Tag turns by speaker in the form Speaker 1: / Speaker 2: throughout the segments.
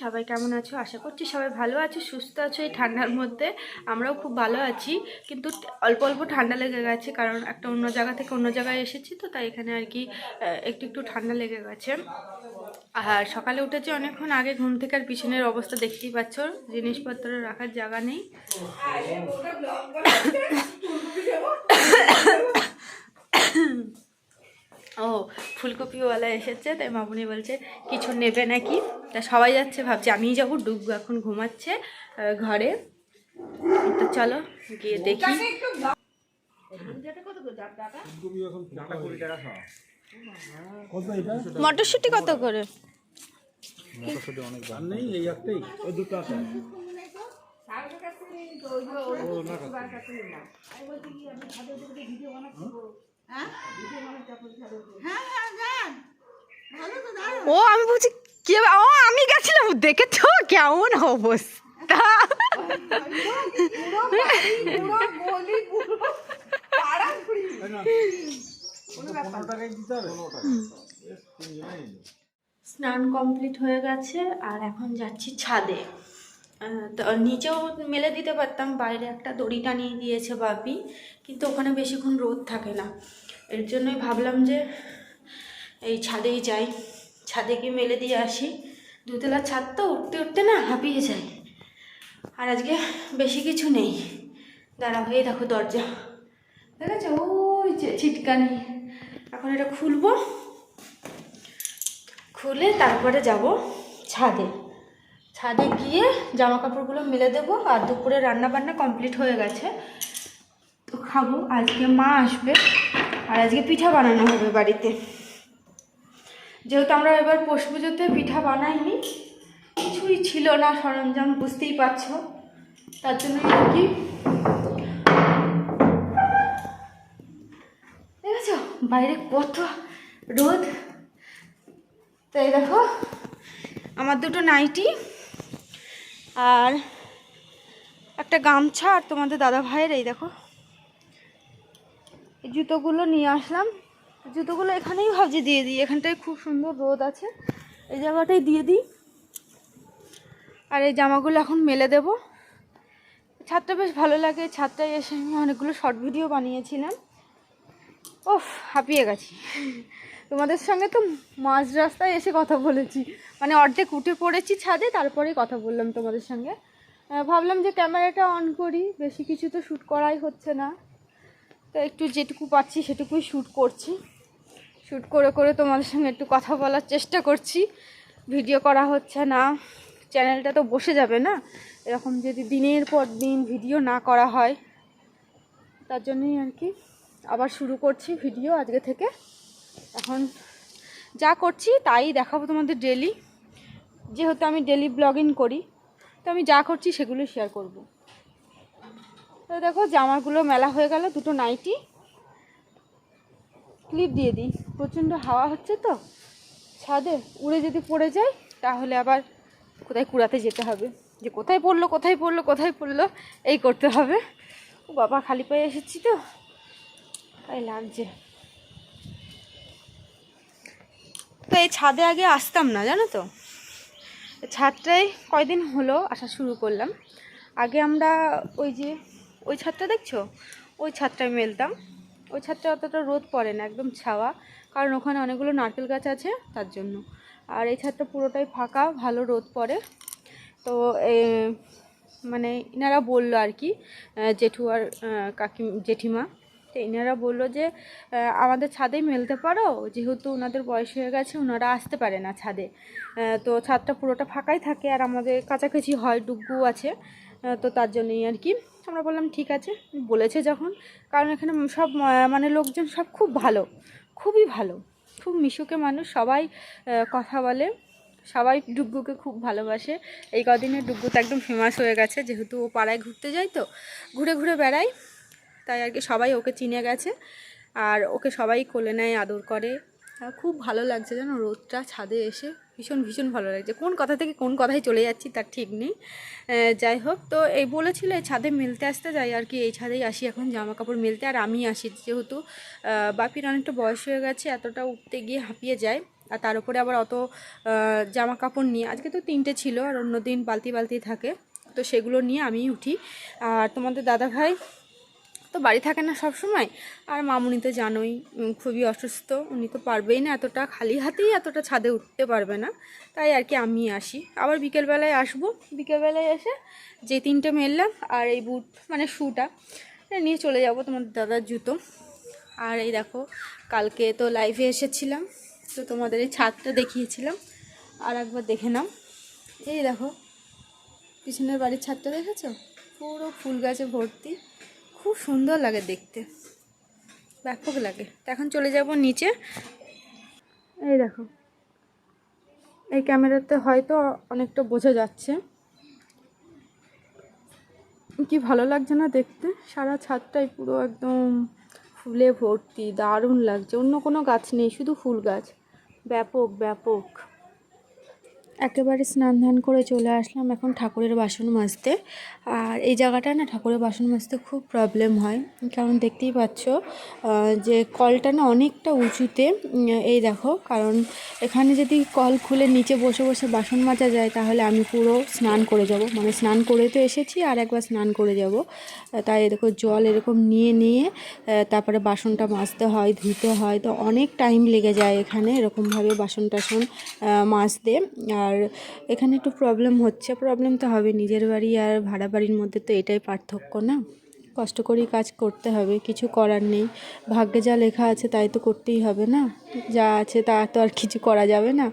Speaker 1: সবাই কেমন আছো? আশা করছি সবাই ভালো আছো, সুস্থ আছো এই ঠান্ডার মধ্যে। আমরাও খুব ভালো আছি। কিন্তু অল্প অল্প ঠান্ডা লেগে গেছে কারণ একটা অন্য জায়গা থেকে অন্য জায়গায় এসেছি তো, তাই এখানে আর কি একটু একটু ঠান্ডা লেগে গেছে। আর সকালে উঠেছি অনেকক্ষণ আগে, ঘুম থেকে আর পিছনের অবস্থা দেখতেই পাচ্ছ। জিনিসপত্র রাখার জায়গা নেই। ও ফুলকপিওয়ালা এসেছে তাই মামুনি বলছে কিছু নেবে নাকি? তা সবাই যাচ্ছে ভাবছে আমিই যাব ডুববো এখন ঘুমাচ্ছে ঘরে। তো চলো গিয়ে দেখি। মটরশুঁটি কত করে?
Speaker 2: আর নেই এই একটাই ওই দুটো আছে।
Speaker 1: ও আমি বলছি কে ও আমি গেছিলাম। দেখেছ কেমন অবস্থা। স্নান কমপ্লিট হয়ে গেছে আর এখন যাচ্ছি ছাদে। নিচেও মেলে দিতে পারতাম, বাইরে একটা দড়ি টানিয়ে দিয়েছে বাপি, কিন্তু ওখানে বেশিক্ষণ রোদ থাকে না। এর জন্যই ভাবলাম যে এই ছাদেই যাই ছাদে গিয়ে মেলে দিয়ে আসি। দুতলা ছাদ তো উঠতে উঠতে না হাঁপিয়ে যায়। আর আজকে বেশি কিছু নেই। দাঁড়া হয়ে দেখো দরজা। ঠিক আছে ওই যে ছিটকানি। এখন এটা খুলবো, খুলে তারপরে যাব ছাদে। ছাদে গিয়ে জামা কাপড়গুলো মেলে দেবো আর দুপুরে রান্না বান্না কমপ্লিট হয়ে গেছে। তো খাব, আজকে মা আসবে আর আজকে পিঠা বানানো হবে বাড়িতে। যেহেতু আমরা এবার পৌষ পুজোতে পিঠা বানাইনি, কিছুই ছিল না সরঞ্জাম, বুঝতেই পারছ। তার জন্য কি। দেখেছ? বাইরে কত রোদ। তাই দেখো, আমার দুটো নাইটি। আর একটা গামছা আর তোমাদের দাদা ভাইয়ের এই দেখো। এই জুতোগুলো নিয়ে আসলাম। জুতোগুলো এখানেই ভাবছি দিয়ে দিই। এখানটায় খুব সুন্দর রোদ আছে। এই জায়গাটাই দিয়ে দিই। আর এই জামাগুলো এখন মেলে দেব। ছাদটা বেশ ভালো লাগে। ছাদটায় এসে আমি অনেকগুলো শর্ট ভিডিও বানিয়েছিলাম। ওফ হাঁপিয়ে গেছি। তোমাদের সঙ্গে তো মাঝ রাস্তায় এসে কথা বলেছি। মানে অর্ধেক উঠে পড়েছি ছাদে, তারপরেই কথা বললাম তোমাদের সঙ্গে। ভাবলাম যে ক্যামেরাটা অন করি, বেশি কিছু তো শ্যুট করাই হচ্ছে না। তো একটু যেটুকু পাচ্ছি সেটুকুই শ্যুট করছি। শ্যুট করে করে তোমাদের সঙ্গে একটু কথা বলার চেষ্টা করছি। ভিডিও করা হচ্ছে না। চ্যানেলটা তো বসে যাবে না। এরকম যদি দিনের পর দিন ভিডিও না করা হয়, তার জন্যই আর কি। আবার শুরু করছি ভিডিও আজকে থেকে। এখন যা করছি তাই দেখাবো তোমাদের ডেলি যেহেতু আমি ডেলি ব্লগিং করি, তো আমি যা করছি সেগুলো শেয়ার করব। তো দেখো, জামাগুলো মেলা হয়ে গেল, দুটো নাইটি ক্লিপ দিয়ে দিই। প্রচণ্ড হাওয়া হচ্ছে তো, ছাদে উড়ে যদি পড়ে যায় তাহলে আবার কোথায় কুড়াতে যেতে হবে। যে কোথায় পড়ল কোথায় পড়ল কোথায় পড়ল, এই করতে হবে। ও বাবা, খালি পায়ে এসেছি তো। তাই লাগছে। তো এই ছাদে আগে আসতাম না, জানো তো? ছাদটাই কয়দিন হলো আসা শুরু করলাম। আগে আমরা ওই যে, ওই ছাদটা দেখছ? ওই ছাদটায় মেলতাম। ওই ছাদটা অতটা রোদ পড়ে না, একদম ছাওয়া। কারণ ওখানে অনেকগুলো নারকেল গাছ আছে তার জন্য। আর এই ছাদটা পুরোটাই ফাঁকা, ভালো রোদ পড়ে। তো মানে ইনারা বলল আর কি জেঠু আর কাকি জেঠিমা তো ইনারা বলল যে আমাদের ছাদেই মেলতে পারো। যেহেতু ওনাদের বয়স হয়ে গেছে ওনারা আসতে পারে না ছাদে। তো ছাদটা পুরোটা ফাঁকাই থাকে আর আমাদের কাছাকাছি হয় ডুগু আছে। তো তার জন্যই আর কি। আমরা বললাম, ঠিক আছে। বলেছে যখন। কারণ এখানে সব মানে লোকজন সব খুব ভালো। খুবই ভালো। খুব মিশুকে মানুষ। সবাই কথা বলে। সবাই ডুগ্গুকে খুব ভালোবাসে। এই কদিনে ডুগ্গু তো একদম ফেমাস হয়ে গেছে। যেহেতু ও পাড়ায় ঘুরতে যায় তো। ঘুরে ঘুরে বেড়ায়। তাই আর কি সবাই ওকে চিনে গেছে আর ওকে সবাই কোলে নেয়, আদর করে। খুব ভালো লাগছে জানো, রোদটা ছাদে এসে ভীষণ ভীষণ ভালো লাগছে। কোন কথা থেকে কোন কথায় চলে যাচ্ছি তার ঠিক নেই। যাই হোক, তো এই বলেছিল এই ছাদে মেলতে আসতে, যাই আর কি এই ছাদেই আসি এখন জামা কাপড় মেলতে। আর আমি আসি যেহেতু বাপির অনেকটা বয়স হয়ে গেছে, এতটা উঠতে গিয়ে হাঁপিয়ে যায়। আর তার উপরে আবার অত জামা কাপড় নিয়ে, আজকে তো তিনটে ছিল, আর অন্য দিন বালতি বালতি থাকে। তো সেগুলো নিয়ে আমি উঠি। আর তোমাদের দাদা ভাই তো বাড়ি থাকে না সব সময় আর মামুনি তো জানোই খুবই অসুস্থ। উনি তো পারবেই না এতটা খালি হাতেই এতটা ছাদে উঠতে পারবে না। তাই আর কি আমি আসি। আবার বিকেলবেলায় আসব। বিকেলবেলায় এসে যে তিনটে মেললাম আর এই বুট মানে শ্যুটা নিয়ে চলে যাব তোমাদের দাদার জুতো। আর এই দেখো, কালকে তো লাইভে এসেছিলাম, তো তোমাদের এই ছাদটা দেখিয়েছিলাম। আর একবার দেখে নাও। এই দেখো, পিছনের বাড়ির ছাদটা দেখেছ? পুরো ফুল গাছে ভর্তি। খুব সুন্দর লাগে দেখতে। ব্যাপক লাগে। এখন চলে যাব নিচে। এই দেখো। এই ক্যামেরাতে হয়তো অনেকটা বোঝা যাচ্ছে। কি ভালো লাগছে না দেখতে? সারা ছাদটাই পুরো একদম ফুলে ভর্তি, দারুণ লাগছে। অন্য কোনো গাছ নেই, শুধু ফুল গাছ। ব্যাপক ব্যাপক। একেবারে স্নান ধান করে চলে আসলাম এখন ঠাকুরের বাসন মাজতে। আর এই জায়গাটা না ঠাকুরের বাসন মাজতে খুব প্রবলেম হয়। কারণ দেখতেই পাচ্ছ যে কলটা না অনেকটা উঁচুতে এই দেখো, কারণ এখানে যদি কল খুলে নিচে বসে বসে বাসন মাজা যায়, তাহলে আমি পুরো স্নান করে যাব। মানে স্নান করে তো এসেছি, আর একবার স্নান করে যাব। তাই দেখো জল এরকম নিয়ে নিয়ে তারপরে বাসনটা মাজতে হয়, ধুতে হয়, তো অনেক টাইম লেগে যায় এখানে এরকমভাবে বাসন টাসন মাজতে। আর এখানে একটু প্রবলেম হচ্ছে। প্রবলেম তো হবে নিজের বাড়ি আর ভাড়া বাড়ির মধ্যে তো এটাই পার্থক্য না? কষ্ট করেই কাজ করতে হবে, কিছু করার নেই। ভাগ্যে যা লেখা আছে তাই তো করতেই হবে না? যা আছে তা তো আর কিছু করা যাবে না।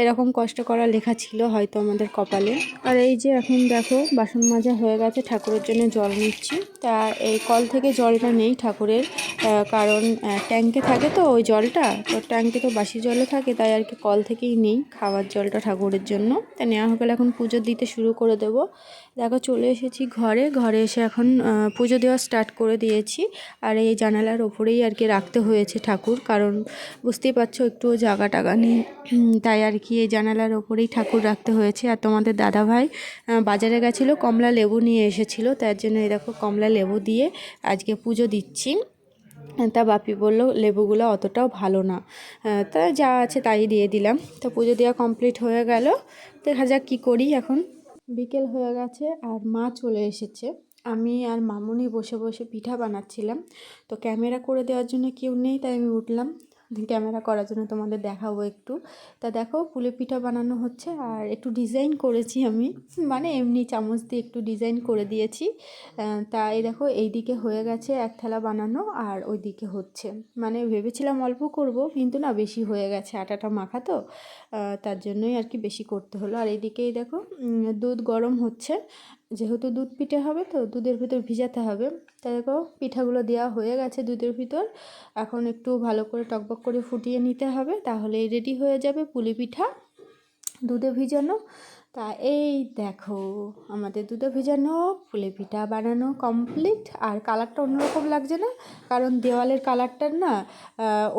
Speaker 1: এরকম কষ্ট করা লেখা ছিল হয়তো আমাদের কপালে। আর এই যে এখন দেখো, বাসন মাজা হয়ে গেছে, ঠাকুরের জন্য জল নিচ্ছি। তা এই কল থেকে জলটা নেই ঠাকুরের কারণ ট্যাঙ্কে থাকে তো ওই জলটা। তো ট্যাঙ্কে তো বাসি জলে থাকে, তাই আর কি কল থেকেই নেই। খাওয়ার জলটা ঠাকুরের জন্য। তা নেওয়া হয়ে গেলে এখন পুজো দিতে শুরু করে দেবো। দেখো চলে এসেছি ঘরে। ঘরে এসে এখন পুজো দেওয়া স্টার্ট করে দিয়েছি। আর এই জানালার ওপরেই আর কি রাখতে হয়েছে ঠাকুর। কারণ বুঝতেই পারছ একটু জায়গা টাগা নেই। তাই আর কি এই জানালার ওপরেই ঠাকুর রাখতে হয়েছে। আর তোমাদের দাদা ভাই বাজারে গেছিল, কমলা লেবু নিয়ে এসেছিল। তার জন্য এই দেখো কমলা লেবু দিয়ে আজকে পুজো দিচ্ছি। তা বাপি বলল, লেবুগুলো অতটাও ভালো না। তা যা আছে তাই দিয়ে দিলাম। তো পুজো দেওয়া কমপ্লিট হয়ে গেল। দেখা যাক কী করি এখন। বিকেল হয়ে গেছে আর মা চলে এসেছে। আমি আর মামুনি বসে বসে পিঠা বানাচ্ছিলাম। তো ক্যামেরা করে দেওয়ার জন্য কেউ নেই, তাই আমি উঠলাম। ক্যামেরা করার জন্য তোমাদের দেখাবো একটু। তা দেখো পুলে পিঠা বানানো হচ্ছে আর একটু ডিজাইন করেছি আমি। মানে এমনি চামচ দিয়ে একটু ডিজাইন করে দিয়েছি। তা এই দেখো, এই দিকে হয়ে গেছে এক থালা বানানো আর ওই দিকে হচ্ছে। মানে ভেবেছিলাম অল্প করব, কিন্তু না বেশি হয়ে গেছে, আটাটা মাখা তো। তার জন্যই আর কি বেশি করতে হলো। আর এইদিকেই দেখো দুধ গরম হচ্ছে। যেহেতু দুধ পিঠে হবে, তো দুধের ভিতর ভিজাতে হবে। তাই দেখো, পিঠাগুলো দেওয়া হয়ে গেছে দুধের ভিতর। এখন একটু ভালো করে টকবক করে ফুটিয়ে নিতে হবে তাহলে রেডি হয়ে যাবে পুলি পিঠা। দুধে ভিজানো। তা এই দেখো, আমাদের দুধে ভেজানো, পুলি পিঠা বানানো কমপ্লিট আর কালারটা অন্যরকম লাগছে না? কারণ দেওয়ালের কালারটার না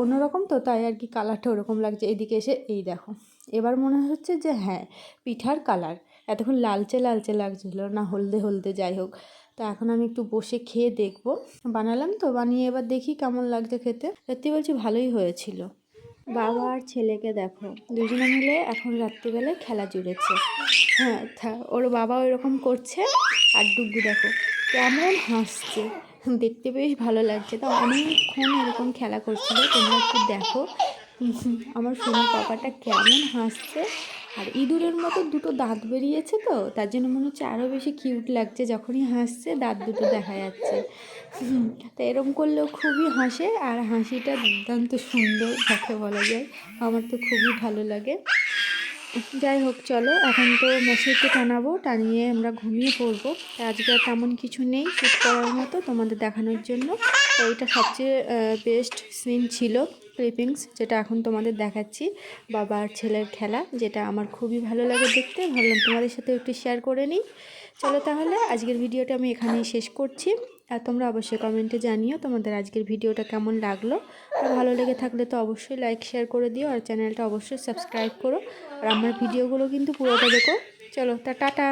Speaker 1: অন্যরকম তো, তাই আর কি কালারটা ওরকম লাগছে। এদিকে এসে এই দেখো, এবার মনে হচ্ছে যে হ্যাঁ পিঠার কালার এতক্ষণ লালচে লালচে লাগছিল, না হলদে হলদে যাই হোক। তো এখন আমি একটু বসে খেয়ে দেখব। বানালাম তো, বানিয়ে এবার দেখি কেমন লাগছে খেতে। সত্যি বলছি ভালোই হয়েছিল। বাবা আর ছেলেকে দেখো, দুজনে মিলে এখন রাত্রিবেলায় খেলা জুড়েছে। হ্যাঁ ওর বাবা এরকম করছে। আর ডুগু দেখো, কেমন হাসছে। দেখতে বেশ ভালো লাগছে। তা অনেকক্ষণ এরকম খেলা করছিল, তোমরা একটু দেখো। আমার সোনা পাপাটা কেমন হাসছে। আর ইঁদুরের মতো দুটো দাঁত বেরিয়েছে তো, তার জন্য মনে হচ্ছে আরও বেশি কিউট লাগছে যখনই হাসছে, দাঁত দুটো দেখা যাচ্ছে। তো এরম করলেও খুবই হাসে আর হাসিটা দুর্দান্ত সুন্দর যাকে বলা যায়। আমার তো খুবই ভালো লাগে। যাই হোক, চলো এখন তো মশারিতে টানাবো, টানিয়ে আমরা ঘুমিয়ে পড়ব। আজকে আর তেমন কিছু নেই শ্যুট করার মতো তোমাদের দেখানোর জন্য। তো এটা সবচেয়ে বেস্ট সিন ছিল। ক্লিপিংস যেটা এখন তোমাদের দেখাচ্ছি বাবা আর ছেলের খেলা, যেটা আমার খুবই ভালো লাগে দেখতে। ভাবলাম তোমাদের সাথে একটু শেয়ার করে নিই। চলো তাহলে, আজকের ভিডিওটা আমি এখানেই শেষ করছি। আর তোমরা অবশ্যই কমেন্টে জানিও তোমাদের আজকের ভিডিওটা কেমন লাগল। আর ভালো লেগে থাকলে তো অবশ্যই লাইক শেয়ার করে দিও। আর চ্যানেলটা অবশ্যই সাবস্ক্রাইব করো। আর আমার ভিডিওগুলো কিন্তু পুরোটা দেখো। চলো তা টাটা